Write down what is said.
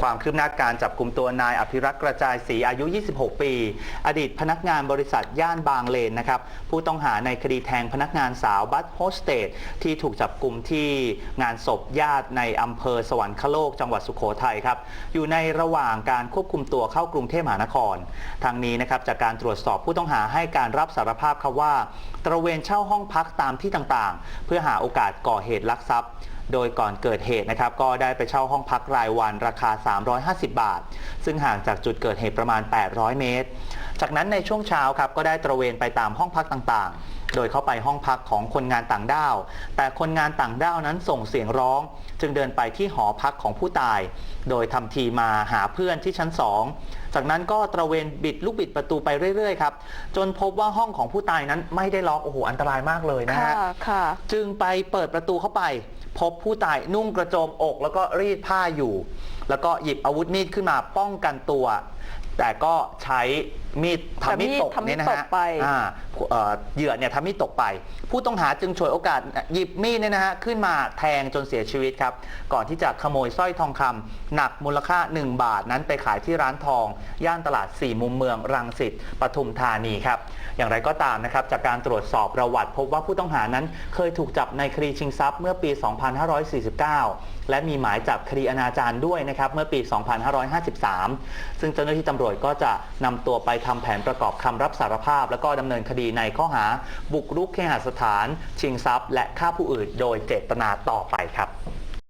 ความคืบหน้าการจับกลุ่มตัวนายอภิรักษ์กระจายศรีอายุ 26 ปี อดีตพนักงานบริษัทย่านบางเลนนะครับผู้ต้องหาในคดีแทงพนักงานสาวบัสโฮสเตสที่ถูกจับกลุ่มที่งานศพญาติในอำเภอสวรรคโลก จังหวัดสุโขทัยครับอยู่ในระหว่างการควบคุมตัวเข้ากรุงเทพมหานคร ทางนี้นะครับจากการตรวจสอบผู้ต้องหาให้การรับสารภาพครับว่า ตระเวนเช่าห้องพักตามที่ต่างๆ เพื่อหาโอกาสก่อเหตุลักทรัพย์ โดยก่อนเกิดเหตุนะครับก็ได้ไปเช่าห้องพักรายวันราคา 350 บาท ซึ่งห่างจากจุดเกิดเหตุประมาณ 800 เมตร จากนั้นในช่วงเช้าครับก็ได้ตระเวนไปตามห้องพักต่างๆ โดยเข้าไปห้องพักของคนงานต่างด้าว แต่คนงานต่างด้าวนั้นส่งเสียงร้อง จึงเดินไปที่หอพักของผู้ตาย โดยทำทีมาหาเพื่อนที่ชั้น2จากนั้นก็ตระเวนบิดลูกบิดประตูไปเรื่อยๆครับจนพบว่าห้องของผู้ตายนั้นไม่ได้ล็อกโอ้โหอันตรายมากเลยนะค่ะฮะค่ะจึงไปเปิดประตูเข้าไป พบผู้ตายนุ่งกระโจมอก แล้วก็รีดผ้าอยู่ แล้วก็หยิบอาวุธมีดขึ้นมาป้องกันตัว แต่ก็ใช้มีดทำมีดตกทำมีดเนี่ยนะตฮะกไป อ่าเอ่อเหยื่อเนี่ยทำมีดตกไป ผู้ต้องหาจึงฉวยโอกาสหยิบมีดเนี่ยนะฮะขึ้นมาแทงจนเสียชีวิตครับ ก่อนที่จะขโมยสร้อยทองคำหนักมูลค่า 1 บาทนั้นไปขายที่ร้านทอง ย่านตลาด4มุมเมืองรังสิตปทุมธานีครับ อย่างไรก็ตามนะครับ จากการตรวจสอบประวัติ พบว่าผู้ต้องหานั้นเคยถูกจับในคดีชิงทรัพย์เมื่อปี 2549 และมีหมายจับคดีอนาจารด้วยนะครับเมื่อปี 2553 ซึ่งเจ้าหน้าที่ตำรวจก็จะนำตัวไปทำแผนประกอบคำรับสารภาพ แล้วก็ดำเนินคดีในข้อหา บุกรุกเคหสถาน ชิงทรัพย์ และฆ่าผู้อื่น โดยเจตนาต่อไปครับ